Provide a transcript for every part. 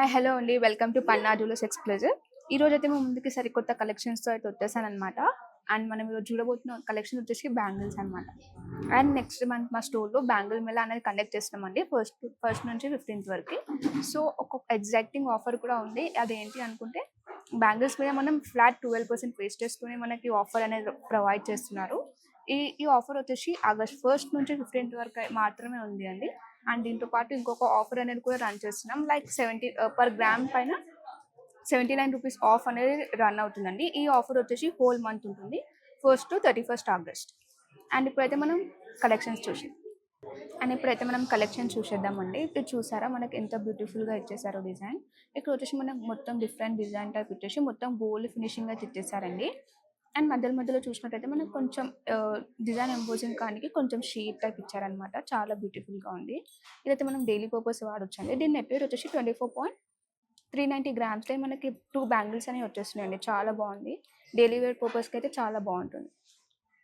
Hi hello అండి. Welcome to Panna jewellers exclusive ఈ రోజు అయితే మేము ముందుకి సరికొత్త కలెక్షన్స్తో అయితే వచ్చేసాను అనమాట అండ్ మనం ఈరోజు చూడబోతున్న కలెక్షన్ వచ్చేసి బ్యాంగిల్స్ అనమాట అండ్ నెక్స్ట్ మంత్ మా స్టోర్లో బ్యాంగిల్ మేళ అనేది కండక్ట్ చేస్తున్నామండి. ఫస్ట్ ఫస్ట్ నుంచి ఫిఫ్టీన్త్ వరకు. సో ఒక ఎగ్జాక్టింగ్ ఆఫర్ కూడా ఉంది. అదేంటి అనుకుంటే బ్యాంగిల్స్ మీద మనం ఫ్లాట్ ట్వెల్వ్ పర్సెంట్ వేస్టేజ్తోనే మనకి ఆఫర్ అనేది ప్రొవైడ్ చేస్తున్నారు. ఈ ఈ ఆఫర్ వచ్చేసి ఆగస్ట్ ఫస్ట్ నుంచి ఫిఫ్టీన్త్ వరకు మాత్రమే ఉంది అండి. అండ్ దీంతో పాటు ఇంకొక ఆఫర్ అనేది కూడా రన్ చేస్తున్నాం. లైక్ సెవెంటీ పర్ గ్రామ్ పైన సెవెంటీ నైన్ రూపీస్ ఆఫ్ అనేది రన్ అవుతుందండి. ఈ ఆఫర్ వచ్చేసి హోల్ మంత్ ఉంటుంది. First to thirty first August and ఇప్పుడైతే మనం కలెక్షన్స్ చూసాం అండ్ ఇప్పుడైతే మనం కలెక్షన్ చూసేద్దామండి. ఇప్పుడు చూసారా? మనకి ఎంత బ్యూటిఫుల్గా ఇచ్చేసారో డిజైన్ ఇక్కడ వచ్చేసి మనకు మొత్తం డిఫరెంట్ డిజైన్ టైప్ ఇచ్చేసి మొత్తం గోల్డ్ ఫినిషింగ్ అయితే ఇచ్చేసారండి అండ్ మధ్యలో మధ్యలో చూసినట్టయితే మనకు కొంచెం డిజైన్ ఎంపోజింగ్ కానీ కొంచెం షీట్ టైప్ ఇచ్చారనమాట చాలా బ్యూటిఫుల్గా ఉంది. ఇదైతే మనం డైలీ పర్పస్ వాడొచ్చండి. దీని నెట్ వచ్చేసి twenty four point three ninety గ్రామ్స్లో మనకి టూ బ్యాంగిల్స్ అనేవి వచ్చేస్తున్నాయండి. చాలా బాగుంది. డైలీ వేర్ పర్పస్కి అయితే చాలా బాగుంటుంది.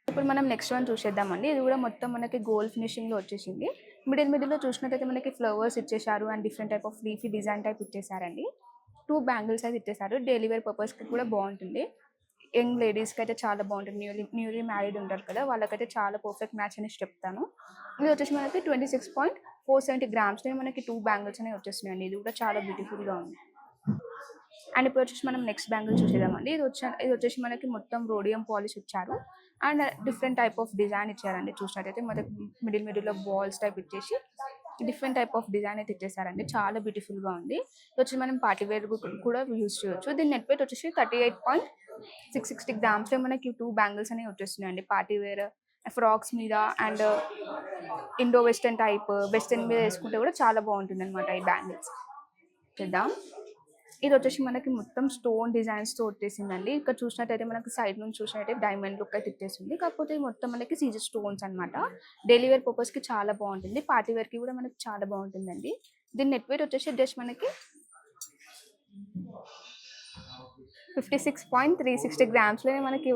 ఇప్పుడు మనం నెక్స్ట్ వన్ చూసేద్దామండి. ఇది కూడా మొత్తం మనకి గోల్డ్ ఫినిషింగ్లో వచ్చేసింది. మిడిల్ మిడిల్లో చూసినట్టయితే మనకి ఫ్లవర్స్ ఇచ్చేసారు and different type of leafy design type ఇచ్చేసారండి two bangles అయితే ఇచ్చేసారు డైలీ వేర్ పర్పస్కి కూడా బాగుంటుంది. యంగ్ లేడీస్కి అయితే చాలా బాగుంటుంది. న్యూలీ న్యూలీ మ్యారీడ్ ఉంటారు కదా వాళ్ళకైతే చాలా పర్ఫెక్ట్ మ్యాచ్ అని చెప్తాను. ఇది వచ్చేసి మనకి twenty six point four seventy grams. మనకి టూ బ్యాంగిల్స్ అనేవి వచ్చేస్తున్నాయండి ఇది కూడా చాలా బ్యూటిఫుల్గా ఉంది. అండ్ ఇప్పుడు వచ్చేసి మనం నెక్స్ట్ బ్యాంగిల్ చూసేదామండి ఇది వచ్చే ఇది వచ్చేసి మనకి మొత్తం రోడియం పాలిష్ ఇచ్చారు. And different type of design ఇచ్చారండి చూసినట్టయితే. మనకి మిడిల్ మిడిల్లో బాల్స్ టైప్ ఇచ్చేసి డిఫరెంట్ టైప్ ఆఫ్ డిజైన్ అయితే ఇచ్చేసారండి. చాలా బ్యూటిఫుల్గా ఉంది. ఇది వచ్చి మనం పార్టీ వేర్ కూడా యూజ్ చేయొచ్చు. దీని నెట్ వెయిట్ వచ్చేసి thirty eight point six sixty grams మనకి టూ బ్యాంగిల్స్ అనేవి వచ్చేస్తున్నాయండి. పార్టీ వేర్ ఫ్రాక్స్ మీద and Indo western type western మీద వేసుకుంటే కూడా చాలా బాగుంటుంది అనమాట ఈ బ్యాంగిల్స్. చేద్దాం. ఇది వచ్చేసి మనకి మొత్తం స్టోన్ డిజైన్స్తో వచ్చేసిందండి. ఇక్కడ చూసినట్టయితే మనకి సైడ్ నుంచి చూసినట్టయితే డైమండ్ లుక్ అయితే ఇచ్చేసింది. కాకపోతే మొత్తం మనకి సీజర్ స్టోన్స్ అనమాట డైలీ వేర్ పర్పస్కి చాలా బాగుంటుంది. పార్టీ వేర్కి కూడా మనకి చాలా బాగుంటుందండి. దీని నెట్ వెయిట్ వచ్చేసి జస్ట్ మనకి fifty six point three sixty గ్రామ్స్లోనే మనకి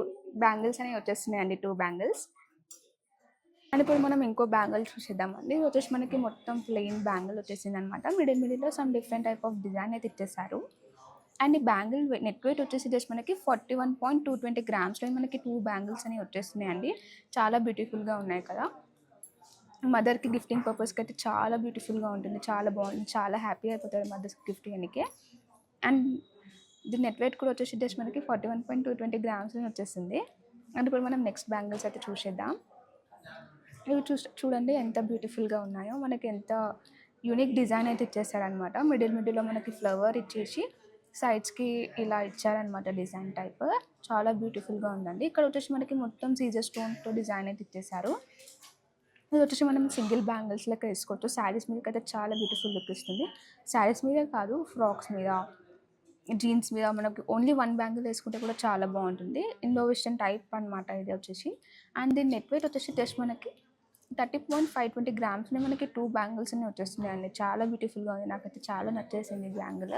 బ్యాంగిల్స్ అనేవి వచ్చేస్తున్నాయండి టూ బ్యాంగిల్స్. అండ్ ఇప్పుడు మనం ఇంకో బ్యాంగిల్ చూసేద్దామండి. ఇది వచ్చేసి మనకి మొత్తం ప్లెయిన్ బ్యాంగిల్ వచ్చేసింది అనమాట మిడిల్ మిడిల్లో some different type of design అయితే ఇచ్చేసారు అండ్ ఈ బ్యాంగిల్ నెట్ వెయిట్ వచ్చేసి జస్ట్ మనకి forty one point two twenty గ్రామ్స్లో మనకి టూ బ్యాంగిల్స్ అనేవి వచ్చేస్తున్నాయండి. చాలా బ్యూటిఫుల్గా ఉన్నాయి కదా. మదర్కి గిఫ్టింగ్ పర్పస్కి అయితే చాలా బ్యూటిఫుల్గా ఉంటుంది. చాలా బాగుంది. చాలా హ్యాపీ అయిపోతారు మదర్స్కి గిఫ్ట్ ఇవ్వడానికి అండ్ దీని నెట్ వెయిట్ కూడా వచ్చేసి జస్ట్ మనకి forty one point two twenty grams వచ్చేసింది. అండ్ ఇప్పుడు మనం నెక్స్ట్ బ్యాంగిల్స్ అయితే చూసేద్దాం. ఇవి చూ చూడండి ఎంత బ్యూటిఫుల్గా ఉన్నాయో. మనకి ఎంత యూనిక్ డిజైన్ అయితే ఇచ్చేసారనమాట మిడిల్ మిడిల్లో మనకి ఫ్లవర్ ఇచ్చేసి సైడ్స్కి ఇలా ఇచ్చారనమాట డిజైన్ టైప్ చాలా బ్యూటిఫుల్గా ఉందండి. ఇక్కడ వచ్చేసి మనకి మొత్తం సీజర్ స్టోన్తో డిజైన్ అయితే ఇచ్చేసారు. ఇది వచ్చేసి మనం సింగిల్ బ్యాంగిల్స్ లెక్క వేసుకోవచ్చు. శారీస్ మీదకి అయితే చాలా బ్యూటిఫుల్ లుక్ ఇస్తుంది. శారీస్ మీదే కాదు ఫ్రాక్స్ మీద. జీన్స్ మీద మనకి ఓన్లీ వన్ బ్యాంగిల్ వేసుకుంటే కూడా చాలా బాగుంటుంది. ఇండో వెస్టర్న్ టైప్ అనమాట ఇది వచ్చేసి. అండ్ దీని నెట్ వెయిట్ వచ్చేసి జస్ట్ మనకి థర్టీ పాయింట్ ఫైవ్ ట్వంటీ గ్రామ్స్ని మనకి టూ బ్యాంగిల్స్ అనేవి వచ్చేస్తున్నాయి అండి చాలా బ్యూటిఫుల్గా ఉంది. నాకైతే చాలా నచ్చేసింది ఈ బ్యాంగిల్.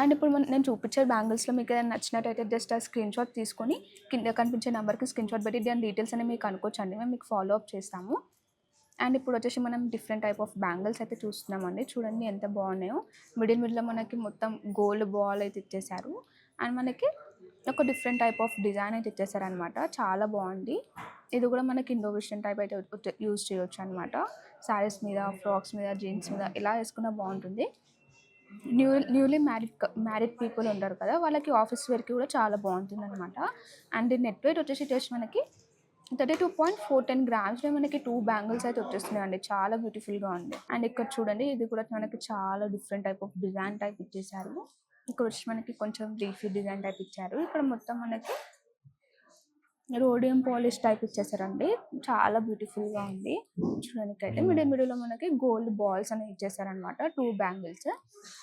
అండ్ ఇప్పుడు మన నేను చూపించే బ్యాంగిల్స్లో మీకు ఏదైనా నచ్చినట్టయితే జస్ట్ ఆ స్క్రీన్ షాట్ తీసుకొని కింద కనిపించే నెంబర్కి స్క్రీన్ షాట్ పెట్టి దాని డీటెయిల్స్ అనేవి మీకు అనుకోవచ్చండి. మేము మీకు ఫాలో అప్ చేస్తాము. అండ్ ఇప్పుడు వచ్చేసి మనం డిఫరెంట్ టైప్ ఆఫ్ బ్యాంగిల్స్ అయితే చూస్తున్నామండి. చూడండి ఎంత బాగున్నాయో. మిడిల్ మిడిల్లో మనకి మొత్తం గోల్డ్ బాల్ అయితే ఇచ్చేసారు. అండ్ మనకి ఒక డిఫరెంట్ టైప్ ఆఫ్ డిజైన్ అయితే ఇచ్చేసారనమాట చాలా బాగుంది. ఇది కూడా మనకి ఇండో టైప్ అయితే యూజ్ చేయొచ్చు అనమాట శారీస్ మీద ఫ్రాక్స్ మీద జీన్స్ మీద ఇలా వేసుకున్నా బాగుంటుంది. New newly married married people ఉంటారు కదా వాళ్ళకి ఆఫీస్ వేర్కి కూడా చాలా బాగుంటుంది అనమాట అండ్ నెట్ వెయిట్ వచ్చేసి జస్ట్ మనకి thirty two point four ten గ్రామ్స్లో మనకి టూ బ్యాంగిల్స్ అయితే వచ్చేస్తున్నాయి అండి చాలా బ్యూటిఫుల్గా ఉంది. అండ్ ఇక్కడ చూడండి ఇది కూడా మనకి చాలా different type of design type ఇచ్చేసారు. ఇక్కడ వచ్చి మనకి కొంచెం బ్రీఫీ డిజైన్ టైప్ ఇచ్చారు. ఇక్కడ మొత్తం మనకి రోడియం పాలిష్ టైప్ ఇచ్చేసారండి. చాలా బ్యూటిఫుల్గా ఉంది. చూడడానికి అయితే మిడిల్లో మనకి గోల్డ్ బాల్స్ అనేవి ఇచ్చేసారనమాట టూ బ్యాంగిల్స్.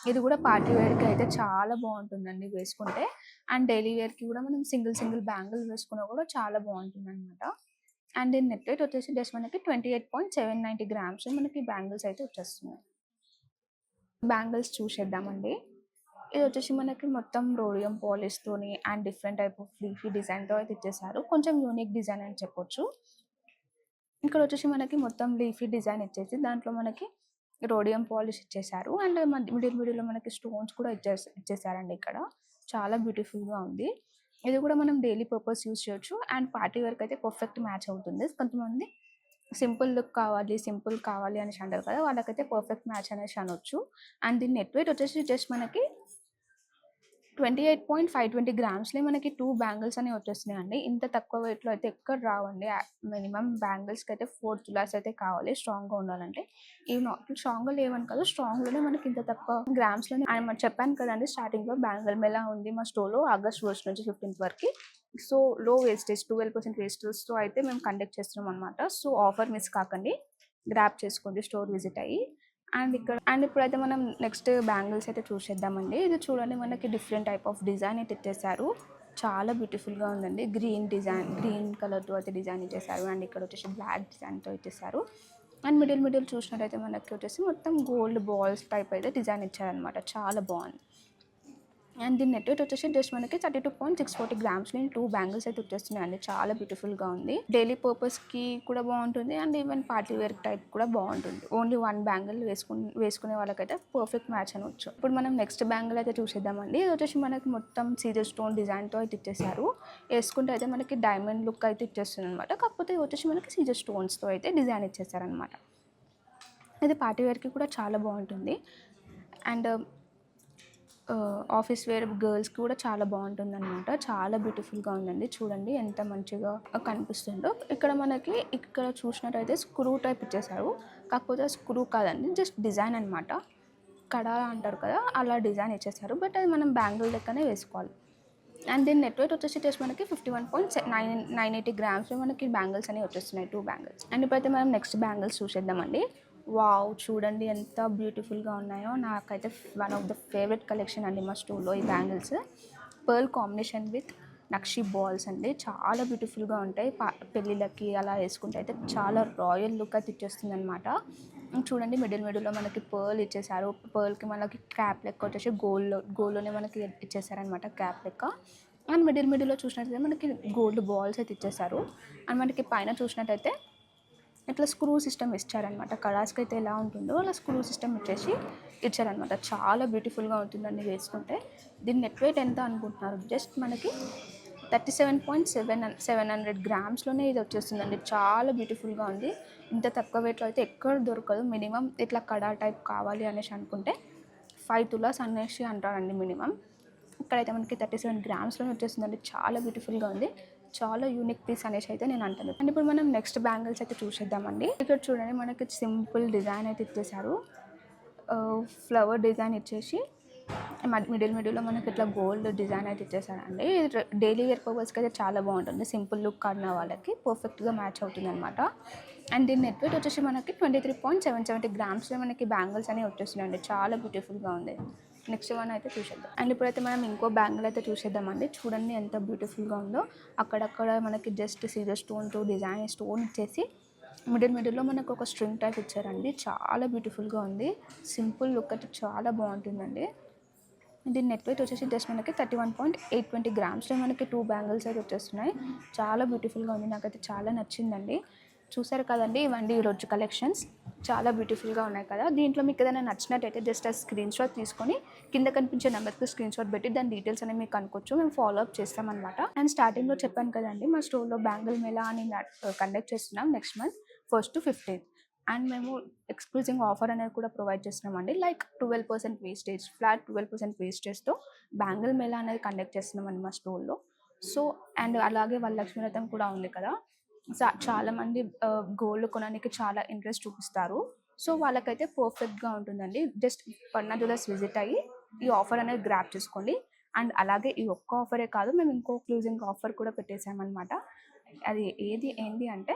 ఇది కూడా పార్టీ వేర్కి అయితే చాలా బాగుంటుందండి వేసుకుంటే. అండ్ డైలీ వేర్కి కూడా మనం సింగిల్ సింగిల్ బ్యాంగిల్ వేసుకున్నా కూడా చాలా బాగుంటుంది అనమాట అండ్ దీని నెట్ రేట్ వచ్చేసి జస్ట్ మనకి twenty eight point seven ninety grams మనకి బ్యాంగిల్స్ అయితే వచ్చేస్తున్నాయి. బ్యాంగిల్స్ చూసేద్దామండి. ఇది వచ్చేసి మనకి మొత్తం rhodium పాలిష్తోని and different type of leafy డిజైన్తో అయితే ఇచ్చేసారు. కొంచెం యూనిక్ డిజైన్ అని చెప్పొచ్చు. ఇక్కడ వచ్చేసి మనకి మొత్తం లీఫీ డిజైన్ ఇచ్చేసి దాంట్లో మనకి రోడియం పాలిష్ ఇచ్చేసారు. అండ్ మిడిల్ మిడిల్లో మనకి స్టోన్స్ కూడా ఇచ్చే ఇచ్చేసారండి ఇక్కడ. చాలా బ్యూటిఫుల్గా ఉంది. ఇది కూడా మనం డైలీ పర్పస్ యూస్ చేయొచ్చు. అండ్ పార్టీ వరకు అయితే పర్ఫెక్ట్ మ్యాచ్ అవుతుంది. కొంతమంది సింపుల్ లుక్ కావాలి సింపుల్ కావాలి అనేసి అంటారు కదా వాళ్ళకైతే పర్ఫెక్ట్ మ్యాచ్ అనేసి అనొచ్చు. అండ్ దీని నెట్ వెయిట్ వచ్చేసి జస్ట్ మనకి twenty eight point five twenty గ్రామ్స్లో మనకి టూ బ్యాంగిల్స్ అనేవి వచ్చేస్తున్నాయి అండి ఇంత తక్కువ వెయిట్లో అయితే ఎక్కడ రావండి. మినిమం బ్యాంగిల్స్కి అయితే ఫోర్ తులాస్ అయితే కావాలి స్ట్రాంగ్గా ఉండాలంటే. ఇవి నాట్ స్ట్రాంగ్గా లేవని కాదు స్ట్రాంగ్లోనే మనకి ఇంత తక్కువ గ్రామ్స్లోనే ఆయన చెప్పాను కదండి స్టార్టింగ్లో బ్యాంగిల్ మేళ ఉంది మా స్టోర్లో ఆగస్ట్ ఫస్ట్ నుంచి ఫిఫ్టీన్త్ వరకు. So low wastage twelve percent వేస్టేజ్తో అయితే మేము కండక్ట్ చేస్తున్నాం అనమాట సో ఆఫర్ మిస్ కాకండి. గ్రాప్ చేసుకోండి స్టోర్ విజిట్ అయ్యి. అండ్ ఇక్కడ అండ్ ఇప్పుడైతే మనం నెక్స్ట్ బ్యాంగిల్స్ అయితే చూసేద్దామండి ఇది చూడండి మనకి డిఫరెంట్ టైప్ ఆఫ్ డిజైన్ అయితే ఇచ్చేసారు. చాలా బ్యూటిఫుల్గా ఉందండి. గ్రీన్ డిజైన్ గ్రీన్ కలర్తో అయితే డిజైన్ ఇచ్చేసారు. అండ్ ఇక్కడ వచ్చేసి బ్లాక్ డిజైన్తో ఇచ్చేసారు. అండ్ మిడిల్ మిడిల్ చూసినట్టయితే మనకి వచ్చేసి మొత్తం గోల్డ్ బాల్స్ టైప్ అయితే డిజైన్ ఇచ్చారనమాట చాలా బాగుంది. అండ్ దీని నెట్ వెయిట్ వచ్చేసి జస్ట్ మనకి thirty two point six forty grams నేను టూ బ్యాంగిల్స్ అయితే వచ్చేస్తున్నాయి అండి చాలా బ్యూటిఫుల్గా ఉంది. డైలీ పర్పస్కి కూడా బాగుంటుంది and even party wear type కూడా బాగుంటుంది. ఓన్లీ వన్ బ్యాంగిల్ వేసుకుని వేసుకునే వాళ్ళకైతే పర్ఫెక్ట్ మ్యాచ్ అనవచ్చు ఇప్పుడు మనం నెక్స్ట్ బ్యాంగిల్ అయితే చూసేద్దామండి. ఇది వచ్చేసి మనకి మొత్తం సీజర్ స్టోన్ డిజైన్తో అయితే ఇచ్చేసారు వేసుకుంటే అయితే మనకి డైమండ్ లుక్ అయితే ఇచ్చేస్తుంది అనమాట కాకపోతే ఇది వచ్చేసి మనకి సీజర్ స్టోన్స్తో అయితే డిజైన్ ఇచ్చేసారనమాట ఇది పార్టీ వేర్కి కూడా చాలా బాగుంటుంది. అండ్ ఆఫీస్ వేర్ గర్ల్స్ కూడా చాలా బాగుంటుంది అనమాట చాలా బ్యూటిఫుల్గా ఉందండి. చూడండి ఎంత మంచిగా కనిపిస్తుందో. ఇక్కడ మనకి ఇక్కడ చూసినట్టయితే స్క్రూ టైప్ ఇచ్చేసారు కాకపోతే స్క్రూ కాదండి జస్ట్ డిజైన్ అనమాట కడ అంటారు కదా అలా డిజైన్ ఇచ్చేసారు బట్ అది మనం బ్యాంగిల్ లెక్కనే వేసుకోవాలి. అండ్ దీని నెట్ వెయిట్ వచ్చేసి జస్ట్ మనకి fifty one point nine nine eighty grams మనకి బ్యాంగిల్స్ అనేవి వచ్చేస్తున్నాయి. Two bangles. అండ్ ఇప్పుడైతే మనం నెక్స్ట్ బ్యాంగిల్స్ చూసేద్దామండి. వావ్ చూడండి ఎంత బ్యూటిఫుల్గా ఉన్నాయో. నాకైతే one of the favourite collection అండి మా స్టూల్లో ఈ bangles. Pearl combination with nakshi balls అండి. చాలా బ్యూటిఫుల్గా ఉంటాయి. పా పెళ్ళిళ్ళకి అలా వేసుకుంటే అయితే చాలా రాయల్ లుక్ అయితే ఇచ్చేస్తుంది అనమాట చూడండి మిడిల్ మిడిల్లో మనకి పర్ల్ ఇచ్చేసారు పర్ల్కి మనకి క్యాప్ లెక్క వచ్చేసి గోల్డ్ గోల్డ్లోనే మనకి ఇచ్చేసారనమాట క్యాప్ లెక్క. అండ్ మిడిల్ మిడిల్లో చూసినట్టయితే మనకి గోల్డ్ బాల్స్ అయితే ఇచ్చేసారు అండ్ మనకి పైన చూసినట్టయితే ఇట్లా స్క్రూ సిస్టమ్ ఇచ్చారనమాట. కళాస్కి అయితే ఎలా ఉంటుందో అలా స్క్రూ సిస్టమ్ ఇచ్చేసి ఇచ్చారనమాట. చాలా బ్యూటిఫుల్గా ఉంటుందండి వేసుకుంటే. దీని నెట్ వెయిట్ ఎంత అనుకుంటున్నారు? జస్ట్ మనకి thirty seven point seven seven hundred గ్రామ్స్లోనే ఇది వచ్చేస్తుందండి. చాలా బ్యూటిఫుల్గా ఉంది. ఇంత తక్కువ వెయిట్లో అయితే ఎక్కడ దొరకదు. మినిమం ఇట్లా కడా టైప్ కావాలి అనేసి అనుకుంటే ఫైవ్ తులాస్ అనేసి అంటారండి మినిమం. ఇక్కడైతే మనకి థర్టీ సెవెన్ గ్రామ్స్లోనే వచ్చేస్తుందండి. చాలా బ్యూటిఫుల్గా ఉంది. చాలా యూనిక్ పీస్ అనేసి అయితే నేను అంటాను. అండ్ ఇప్పుడు మనం నెక్స్ట్ బ్యాంగిల్స్ అయితే చూసేద్దామండి. ఇక్కడ చూడండి మనకి సింపుల్ డిజైన్ అయితే ఇచ్చేసారు ఫ్లవర్ డిజైన్ ఇచ్చేసి మిడిల్ మిడిల్లో మనకి ఇట్లా గోల్డ్ డిజైన్ అయితే ఇచ్చేసారండి డైలీ వేర్ పర్పస్కి అయితే చాలా బాగుంటుంది. సింపుల్ లుక్ ఆడిన వాళ్ళకి పర్ఫెక్ట్గా మ్యాచ్ అవుతుంది అనమాట అండ్ దీని నెట్ వెయిట్ వచ్చేసి మనకి twenty three point seven seventy గ్రామ్స్లో మనకి బ్యాంగిల్స్ అనేవి వచ్చేస్తున్నాయండి. చాలా బ్యూటిఫుల్గా ఉంది. నెక్స్ట్ వన్ అయితే చూసేద్దాం. అండ్ ఇప్పుడైతే మనం ఇంకో బ్యాంగిల్ అయితే చూసేద్దామండి. చూడండి ఎంత బ్యూటిఫుల్గా ఉందో. అక్కడక్కడ మనకి జస్ట్ సీజర్ స్టోన్తో డిజైన్ స్టోన్ ఇచ్చేసి మిడిల్ మిడిల్లో మనకు ఒక స్ట్రింగ్ టైప్ ఇచ్చారండి. చాలా బ్యూటిఫుల్గా ఉంది. సింపుల్ లుక్ అయితే చాలా బాగుంటుందండి. దీని నెట్ వెయిట్ వచ్చేసి జస్ట్ మనకి thirty one point eight twenty గ్రామ్స్లో మనకి టూ బ్యాంగిల్స్ అయితే వచ్చేస్తున్నాయి. చాలా బ్యూటిఫుల్గా ఉంది. నాకైతే చాలా నచ్చిందండి. చూసారు కదండి ఇవన్నీ ఈరోజు కలెక్షన్స్ చాలా బ్యూటిఫుల్గా ఉన్నాయి కదా. దీంట్లో మీకు ఏదైనా నచ్చినట్టయితే జస్ట్ ఆ స్క్రీన్ షాట్ తీసుకొని కింద కనిపించే నెంబర్కి స్క్రీన్ షాట్ పెట్టి దాని డీటెయిల్స్ అనేవి మీకు అనుకోవచ్చు. మేము ఫాలో అప్ చేస్తామన్నమాట. అండ్ స్టార్టింగ్లో చెప్పాను కదండి మా స్టోర్లో బ్యాంగిల్ మేళా అని కండక్ట్ చేస్తున్నాం next month first to fifteenth and మేము ఎక్స్క్లూజివ్ ఆఫర్ అనేది కూడా ప్రొవైడ్ చేస్తున్నామండి. Like twelve percent wastage flat twelve percent వేస్టేజ్తో bangle మేళా అనేది కండక్ట్ చేస్తున్నామండి మా స్టోర్లో సో అండ్ అలాగే వాళ్ళ లక్ష్మీ రథం కూడా ఉంది కదా. చాలా మంది గోల్డ్ కొనడానికి చాలా ఇంట్రెస్ట్ చూపిస్తారు. సో వాళ్ళకైతే పర్ఫెక్ట్గా ఉంటుందండి. జస్ట్ పన్నా జ్యువెలర్స్ విజిట్ అయ్యి ఈ ఆఫర్ అనేది గ్రాప్ చేసుకోండి. అండ్ అలాగే ఈ ఒక్క ఆఫరే కాదు మేము ఇంకో క్లూజింగ్ ఆఫర్ కూడా పెట్టేసామన్నమాట. అది ఏది ఏంటి అంటే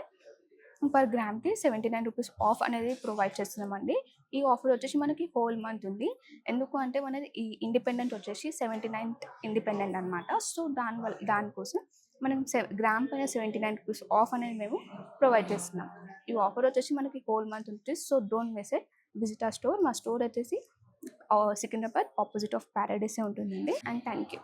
పర్ గ్రామ్కి సెవెంటీ నైన్ రూపీస్ ఆఫ్ అనేది ప్రొవైడ్ చేస్తున్నామండి. ఈ ఆఫర్ వచ్చేసి మనకి హోల్ మంత్ ఉంది. ఎందుకు అంటే మనది ఈ ఇండిపెండెంట్ వచ్చేసి సెవెంటీ నైన్త్ ఇండిపెండెంట్ అనమాట సో దానివల్ల దానికోసం మనం గ్రామ్ పైన సెవెంటీ నైన్ రూపీస్ ఆఫ్ అనేది మేము ప్రొవైడ్ చేస్తున్నాం. ఈ ఆఫర్ వచ్చేసి మనకి హోల్ మంత్ ఉంటుంది. So don't miss it visit ఆ స్టోర్ మా స్టోర్ వచ్చేసి సికింద్రాబాద్ ఆపోజిట్ ఆఫ్ ప్యారడైసే ఉంటుందండి. And thank you